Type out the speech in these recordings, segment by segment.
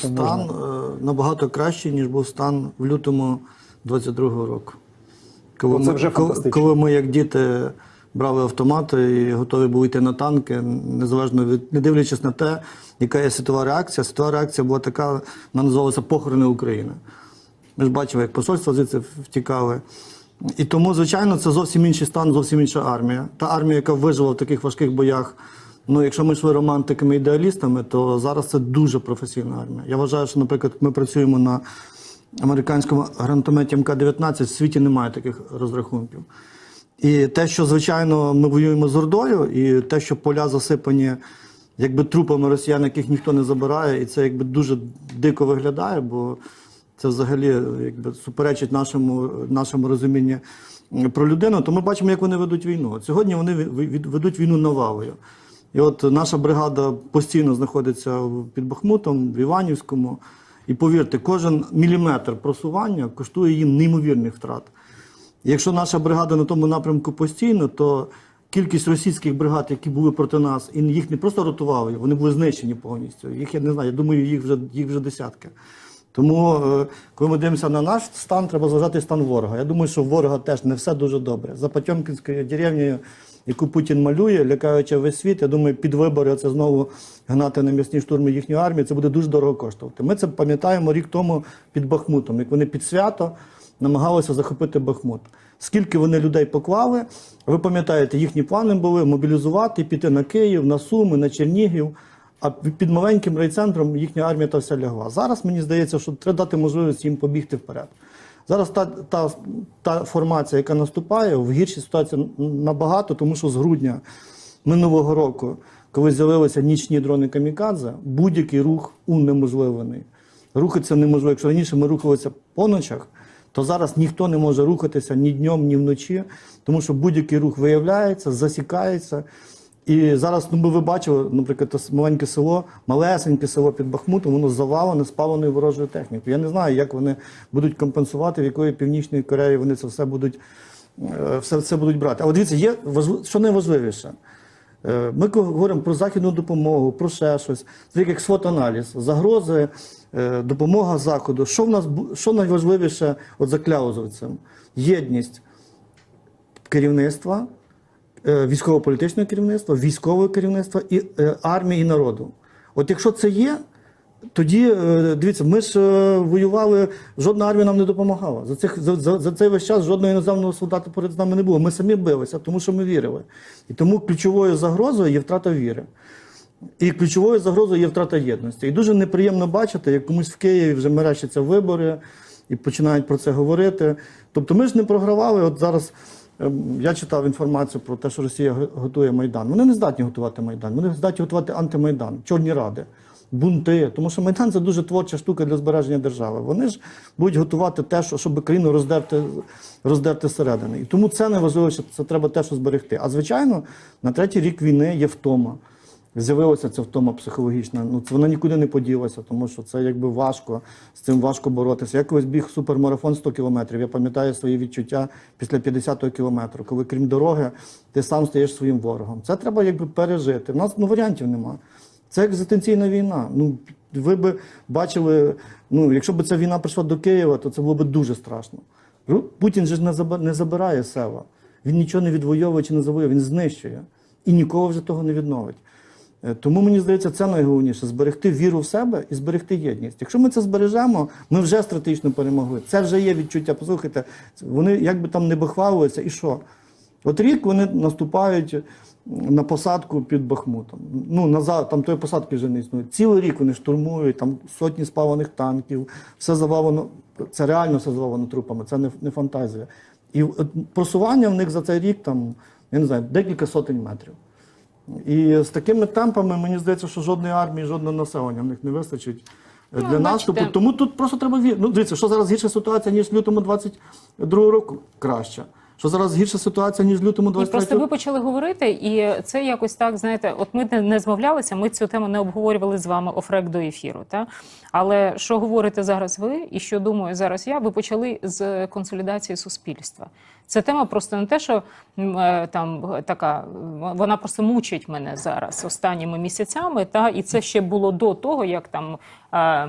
Стан е, набагато кращий, ніж був стан в лютому 22-го року. Коли, Оце ми, вже коли, коли ми, як діти, брали автомати і готові були йти на танки, незалежно від не дивлячись на те, яка є світова реакція. Світова реакція була така, вона називалася похорони України. Ми ж бачили, як посольства звідси втікали. І тому, звичайно, це зовсім інший стан, зовсім інша армія. Та армія, яка вижила в таких важких боях. Ну, якщо ми йшли романтиками ідеалістами, то зараз це дуже професійна армія. Я вважаю, що, наприклад, ми працюємо на американському гранатометі МК-19, в світі немає таких розрахунків. І те, що, звичайно, ми воюємо з Ордою, і те, що поля засипані якби трупами росіян, яких ніхто не забирає, і це якби дуже дико виглядає, бо це взагалі якби суперечить нашому, нашому розумінню про людину, то ми бачимо, як вони ведуть війну. От Сьогодні вони ведуть війну навалою. І от наша бригада постійно знаходиться під Бахмутом, в Іванівському. І повірте, кожен міліметр просування коштує їм неймовірних втрат. Якщо наша бригада на тому напрямку постійно, то кількість російських бригад, які були проти нас, і їх не просто ротували, вони були знищені повністю. Їх я не знаю, я думаю, їх вже їх вже десятки. Тому, е, коли ми дивимося на наш стан, треба зважати стан ворога. Я думаю, що ворога теж не все дуже добре. За Потьомкінською деревнею, яку Путін малює, лякаючи весь світ, я думаю, під вибори це знову гнати на м'ясні штурми їхню армію, це буде дуже дорого коштувати. Ми це пам'ятаємо рік тому під Бахмутом, як вони під свято намагалися захопити Бахмут. Скільки вони людей поклали, ви пам'ятаєте, їхні плани були мобілізувати, піти на Київ, на Суми, на Чернігів. А під маленьким райцентром їхня армія та вся лягла. Зараз мені здається, що треба дати можливість їм побігти вперед. Зараз та, та, та формація, яка наступає, в гіршій ситуації набагато, тому що з грудня минулого року, коли з'явилися нічні дрони камікадзе, будь-який рух унеможливлений. Рухатися неможливо. Якщо раніше ми рухалися по ночах, то зараз ніхто не може рухатися ні днем, ні вночі, тому що будь-який рух виявляється, засікається. І зараз, ну, би ви бачили, наприклад, маленьке село, малесеньке село під Бахмутом, воно завалене спаленою ворожою технікою. Я не знаю, як вони будуть компенсувати, в якої північної Кореї вони це все будуть, е, все це будуть брати. А дивіться, є що найважливіше. Е, Ми говоримо про західну допомогу, про ще щось. Це як свот-аналіз, загрози, е, допомога заходу. Що в нас що найважливіше от за кляузовцем? Єдність керівництва, військово-політичного керівництва, військового керівництва і е, армії і народу. От якщо це є, тоді е, дивіться, ми ж е, воювали, жодна армія нам не допомагала. За, цих, за, за, за цей весь час жодного іноземного солдата поряд з нами не було. Ми самі билися, тому що ми вірили. І тому ключовою загрозою є втрата віри. І ключовою загрозою є втрата єдності. І дуже неприємно бачити, як комусь в Києві вже мерещаться вибори і починають про це говорити. Тобто ми ж не програвали. От зараз я читав інформацію про те, що Росія готує Майдан. Вони не здатні готувати Майдан, вони здатні готувати антимайдан, чорні ради. Бунти, тому що Майдан це дуже творча штука для збереження держави. Вони ж будуть готувати те, що, щоб країну роздерти, роздерти зсередини. І тому це не важливо, що це треба те, що зберегти. А звичайно, на третій рік війни є втома. З'явилася ця втома психологічна. Ну це вона нікуди не поділася, тому що це якби важко з цим важко боротися. Я колись біг супермарафон 100 кілометрів. Я пам'ятаю свої відчуття після 50-го кілометру, коли крім дороги, ти сам стаєш своїм ворогом. Це треба якби пережити. У нас ну варіантів немає. Це екзистенційна війна. Ну ви би бачили, ну якщо б ця війна прийшла до Києва, то це було б дуже страшно. Путін же ж не забирає села. Він нічого не відвоює чи не завоює, він знищує. І нікого вже того не відновить. Е, Тому мені здається, це найголовніше зберегти віру в себе і зберегти єдність. Якщо ми це збережемо, ми вже стратегічно перемогли. Це вже є відчуття. Послухайте, вони як би там не бахвалилися, і що? От рік вони наступають на посадку під Бахмутом. Ну, назад, там тої посадки вже не існує. Цілий рік вони штурмують, там сотні спалених танків, все завалено, це реально все завалено трупами, це не, не фантазія. І от просування в них за цей рік там, я не знаю, декілька сотень метрів. І з такими темпами мені здається, що жодної армії, жодного населення в них не вистачить е, Ну, для бачите. наступу. Тому тут просто треба вірити. Ну, дивіться, що зараз гірша ситуація, ніж в лютому 22 року, краще. Що зараз гірша ситуація, ніж в лютому І просто ви почали говорити, і це якось так, знаєте, от ми не змовлялися, ми цю тему не обговорювали з вами офрек до ефіру. Та? Але що говорите зараз ви, і що думаю зараз я, ви почали з консолідації суспільства. Це тема просто не те, що е, там така, вона просто мучить мене зараз останніми місяцями. Та? І це ще було до того, як там а,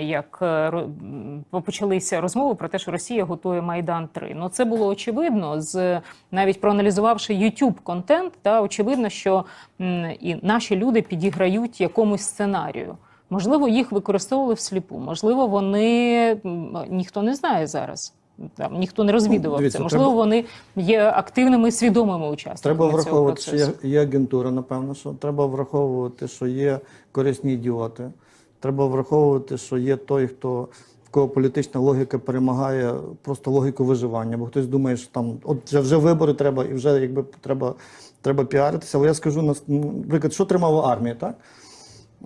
як е, почалися розмови про те, що Росія готує Майдан 3 Ну це було очевидно, з навіть проаналізувавши youtube контент, та очевидно, що і наші люди підіграють якомусь сценарію. Можливо, їх використовували всліпу. Можливо, вони ніхто не знає зараз. Там ніхто не розвідував дивіться, це. Можливо, треба- вони є активними свідомими учасниками. Треба цього враховувати, що є, є агентура, напевно, що треба враховувати, що є корисні ідіоти. Треба враховувати, що є той, хто в кого політична логіка перемагає просто логіку виживання. Бо хтось думає, що там от вже, вже вибори треба, і вже якби треба, треба піаритися. Але я скажу наприклад, що тримала армія, так?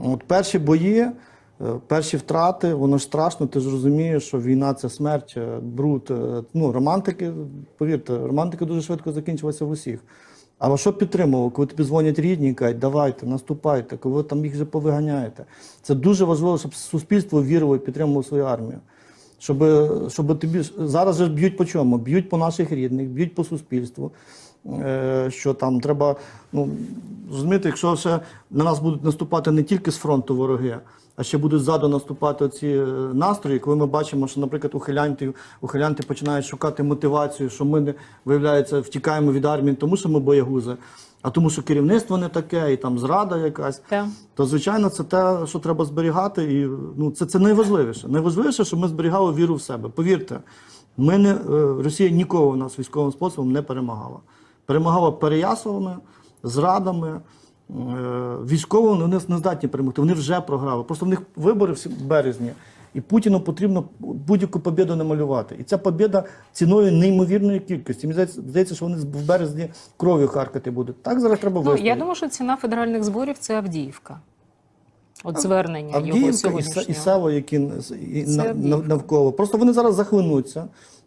От перші бої, перші втрати, воно ж страшно. Ти ж розумієш, що війна це смерть, е, бруд. е, Ну, романтики, повірте, романтика дуже швидко закінчилася в усіх. Але що підтримувало, коли тобі дзвонять рідні кажуть, давайте, наступайте, коли там їх вже повиганяєте. Це дуже важливо, щоб суспільство вірило і підтримувало свою армію. Щоб, щоб тобі зараз же б'ють по чому? Б'ють по наших рідних, б'ють по суспільству. Е, Що там треба, ну розумієте, якщо ще на нас будуть наступати не тільки з фронту вороги, а ще будуть ззаду наступати ці настрої, коли ми бачимо, що, наприклад, ухилянти, ухилянти починають шукати мотивацію, що ми не виявляється, втікаємо від армії, тому що ми боягузи, а тому, що керівництво не таке, і там зрада якась Так. то звичайно це те, що треба зберігати, і ну це, це найважливіше. Найважливіше, щоб ми зберігали віру в себе. Повірте, ми не е, Росія нікого у нас військовим способом не перемагала. Перемагала переясовими, зрадами. Е, Військовими вони не здатні перемогти. Вони вже програли. Просто в них вибори всі- в березні. І Путіну потрібно будь-яку побіду намалювати. І ця побіда ціною неймовірної кількості. Мені здається, що вони в березні кров'ю харкати будуть. Так зараз треба Ну, вистояти. я думаю, що ціна федеральних зборів це Авдіївка. От звернення Авдіївка і, сьогоднішнього. і село, які навколо. Просто вони зараз захлинуться,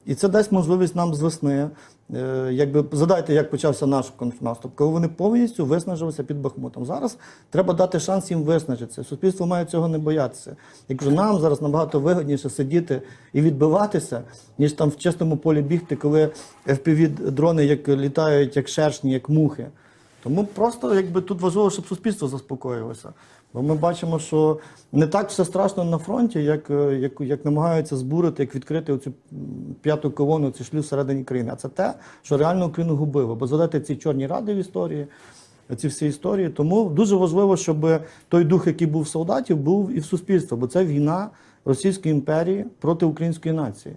і це дасть можливість нам з весни. Е, якби задайте, як почався наш контрнаступ, коли вони повністю виснажилися під Бахмутом. Зараз треба дати шанс їм виснажитися. Суспільство має цього не боятися. Якщо нам зараз набагато вигідніше сидіти і відбиватися, ніж там в чистому полі бігти, коли FPV-дрони як літають як шершні, як мухи. Тому просто якби тут важливо, щоб суспільство заспокоїлося. Ми бачимо, що не так все страшно на фронті, як, е, як, як намагаються збурити, як відкрити оцю п'яту колону, цей шлюз всередині країни. А це те, що реально Україну губило. Бо задати ці чорні ради в історії, ці всі історії. Тому дуже важливо, щоб той дух, який був в солдатів, був і в суспільстві, бо це війна Російської імперії проти української нації.